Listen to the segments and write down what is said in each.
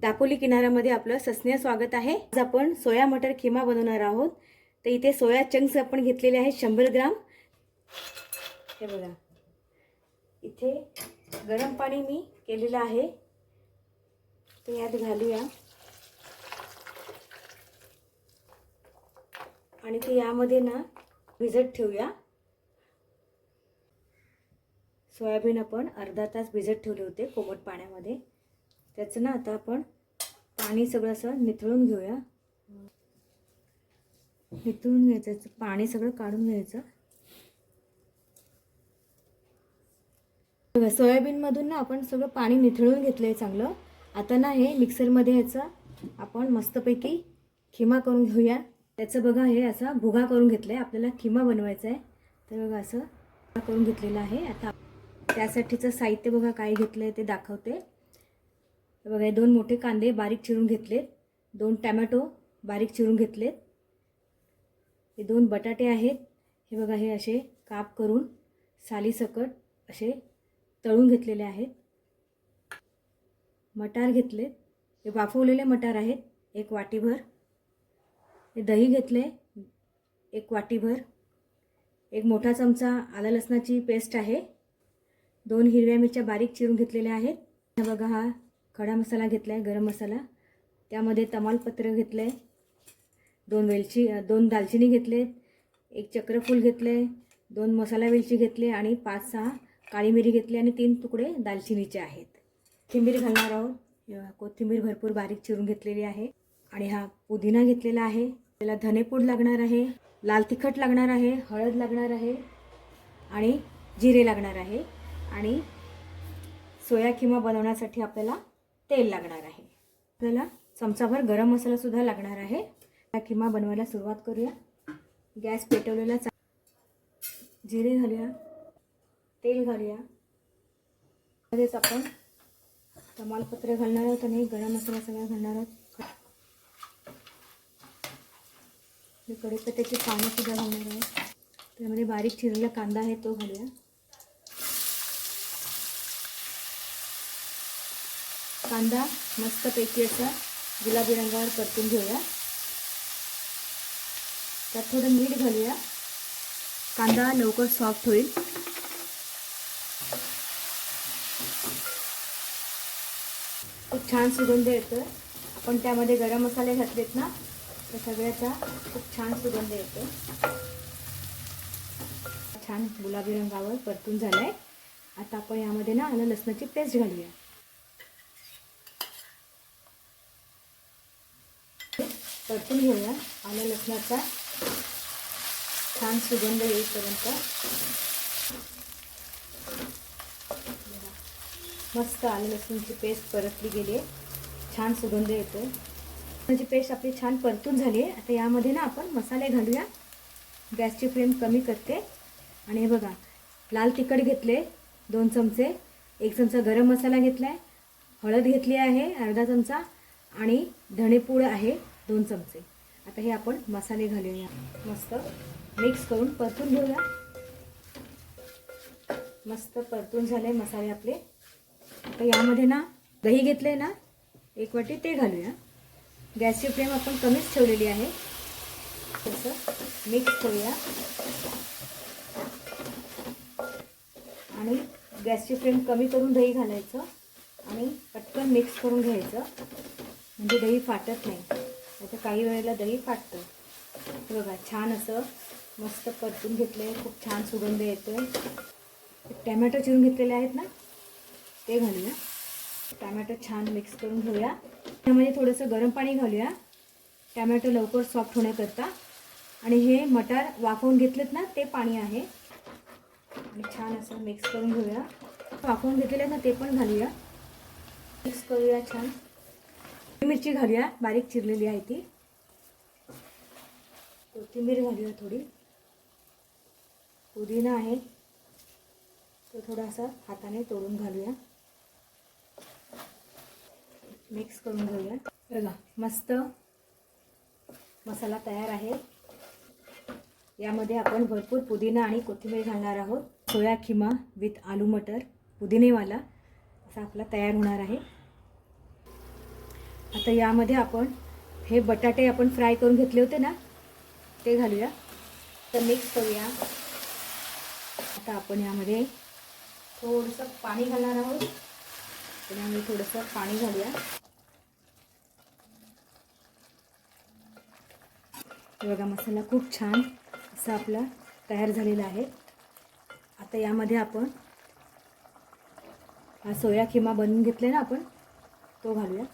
दापोली किनाऱ्यामध्ये आपलं ससने स्वागत आहे. आज आपण सोया मटर खिमा बनवणार आहोत. तर इथे सोया चंक्स आपण घेतलेले आहेत शंभर ग्राम. हे बघा. इथे गरम पाणी मी केलेलं आहे. ते यात घालूया. आणि ते यामध्ये ना भिजत ठेवूया. सोयाबीन आपण अर्धा तास भिजत ठेवले होते कोमट पाण्यामध्ये. त्याचं ना आता आपण पाणी सगळं असं निथळून घेऊया. निथळून घ्यायचं पाणी सगळं काढून घ्यायचं. बघा सोयाबीनमधून ना आपण सगळं पाणी निथळून घेतलं आहे चांगलं. आता ना हे मिक्सरमध्ये ह्याचं आपण मस्तपैकी खिमा करून घेऊया. त्याचं बघा हे असा भुगा करून घेतला आहे आपल्याला खिमा बनवायचा आहे. तर बघा असं करून घेतलेला आहे. आता त्यासाठीचं साहित्य बघा काय घेतलं आहे ते दाखवते. हे बघा हे दोन मोठे कांदे बारीक चिरून घेतलेत. दोन टॅमॅटो बारीक चिरून घेतलेत. हे दोन बटाटे आहेत. हे बघा हे असे काप करून सालीसकट असे तळून घेतलेले आहेत. मटार घेतलेत. हे वाफवलेले मटार आहेत एक वाटीभर. हे दही घेतले एक वाटीभर. एक मोठा चमचा आलं लसणाची पेस्ट आहे. दोन हिरव्या मिरच्या बारीक चिरून घेतलेल्या आहेत. बघा हा खडा मसाला घेतला आहे गरम मसाला. त्यामध्ये तमालपत्र घेतलं आहे दोन वेलची दोन दालचिनी घेतले एक चक्रफूल घेतलं आहे दोन मसाला वेलची घेतले आणि पाच सहा काळी मिरी घेतली आणि तीन तुकडे दालचिनीचे आहेत. कोथिंबीर घालणार आहोत. कोथिंबीर भरपूर बारीक चिरून घेतलेली आहे. आणि हा पुदिना घेतलेला आहे. त्याला धनेपूड लागणार आहे. लाल तिखट लागणार आहे. हळद लागणार आहे. आणि जिरे लागणार आहे. आणि सोया किमा बनवण्यासाठी आपल्याला तेल लागणार आहे. आपल्याला चमचाभर गरम मसालासुद्धा लागणार आहे. त्या किमा बनवायला सुरुवात करूया. गॅस पेटवलेला चा जिरे घालूया. तेल घालूया. मध्येच आपण तमालपत्र घालणार आहोत आणि गरम मसाला सगळा घालणार आहोत. हे कढीपत्त्याची पानंसुद्धा घालणार आहोत. त्यामध्ये बारीक चिरलेला कांदा आहे तो घालूया. कांदा मस्तपैकी असा गुलाबी रंगावर परतून घेऊया. त्यात थोडं मीठ घालूया. कांदा लवकर सॉफ्ट होईल. खूप छान सुगंध येतो आपण त्यामध्ये गरम मसाले घातलेत ना तर सगळ्याचा खूप छान सुगंध येतो छान गुलाबी रंगावर परतून झालाय. आता आपण यामध्ये ना आलं लसणाची पेस्ट घालूया. परतून घेऊया. आलं लसणाचा छान सुगंध येईपर्यंत. मस्त आलं लसूणची पेस्ट परतली गेली आहे. छान सुगंध येतो लसणाची पेस्ट आपली छान परतून झाली आहे. आता यामध्ये ना आपण मसाले घालूया. गॅसची फ्लेम कमी करते. आणि हे बघा लाल तिखट घेतले दोन चमचे. एक चमचा गरम मसाला घेतला आहे हळद घेतली आहे अर्धा चमचा. आणि धणेपूड आहे. दोन चमचे. आता हे आपण मसाले घालूया. मस्त मिक्स करून परतून घेऊया. मस्त परतून झाले मसाले आपले. आता यामध्ये ना दही घेतले ना एक वाटी ते घालूया. गॅसची फ्लेम आपण कमीच ठेवलेली आहे. तसं मिक्स करूया. आणि गॅसची फ्लेम कमी करून दही घालायचं आणि पटकन मिक्स करून घ्यायचं. म्हणजे दही फाटत नाही. आता काही वेळेला दही फाटतं. बघा छान असं मस्त परतून घेतलं आहे खूप छान सुगंध येतो आहे टॅमॅटो चिरून घेतलेले आहेत ना? ते घालूया. टॅमॅटो छान मिक्स करून घेऊया. त्यामध्ये थोडंसं गरम पाणी घालूया. टॅमॅटो लवकर सॉफ्ट होण्याकरता. आणि हे मटार वाफवून घेतलेत ना ते पाणी आहे. आणि छान असं मिक्स करून घेऊया. वाफवून घेतलेलं ना ते पण घालूया. मिक्स करूया छान. मिरची घालूया. बारीक चिरलेली आहे ती. कोथिंबीर घालूया थोडी. पुदिना आहे. तो थोडासा हाताने तोडून घालूया. मिक्स करून घेऊया. बघा मस्त मसाला तयार आहे. यामध्ये आपण भरपूर पुदिना आणि कोथिंबीर घालणार आहोत. सोया खिमा विथ आलू मटर पुदिनेवाला. असा आपला तयार होणार आहे. आता यामध्ये आपण हे बटाटे आपण फ्राय करून घेतले होते ना ते घालूया. तर मिक्स करूया. आता आपण यामध्ये थोडंसं पाणी घालणार आहोत. तर यामध्ये थोडंसं पाणी घालूया. बघा मसाला खूप छान असा आपला तयार झालेला आहे. आता यामध्ये आपण हा सोया किमा बनवून घेतले ना आपण तो घालूया.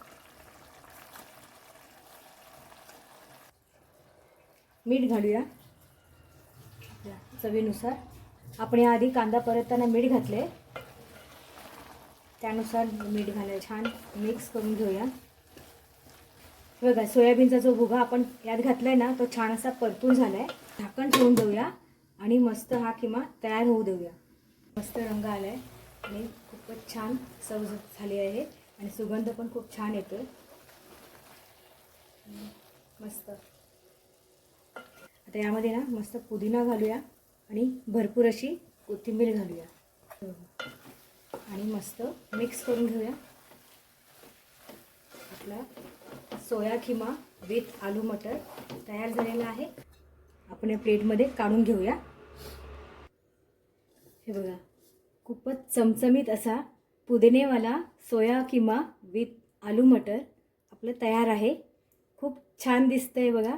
मीठ घालूया. चवीनुसार. आपण याआधी कांदा परतताना मीठ घातले. त्यानुसार मीठ घालूया छान मिक्स करून घेऊया. बघा सोयाबीनचा जो भुगा आपण यात घातलाय ना तो छान असा परतून झालाय. झाकण ठेवून देऊया आणि मस्त हा किमा तयार होऊ देऊया. मस्त रंग आलाय आणि खूपच छान चव झाली आहे आणि सुगंध पण खूप छान येतोय. मस्त. आता यामध्ये ना मस्त पुदिना घालूया आणि भरपूर अशी कोथिंबीर घालूया. आणि मस्त मिक्स करून घेऊया. आपला सोया खिमा विथ आलू मटर तयार झालेला आहे. आपण या प्लेटमध्ये काढून घेऊया. हे बघा खूपच चमचमीत असा पुदिनेवाला सोया किमा विथ आलू मटर आपलं तयार आहे. खूप छान दिसतंय बघा.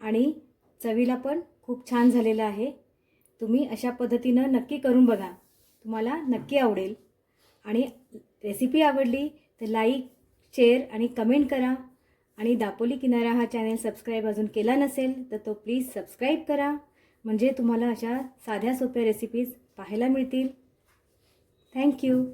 आणि चवीला पण खूप छान झालेलं आहे. तुम्ही अशा पद्धतीनं नक्की करून बघा. तुम्हाला नक्की आवडेल. आणि रेसिपी आवडली तर लाईक शेअर आणि कमेंट करा. आणि दापोली किनारा हा चॅनल सबस्क्राईब अजून केला नसेल तर तो प्लीज सबस्क्राईब करा. म्हणजे तुम्हाला अशा साध्या सोप्या रेसिपीज पाहायला मिळतील. थँक्यू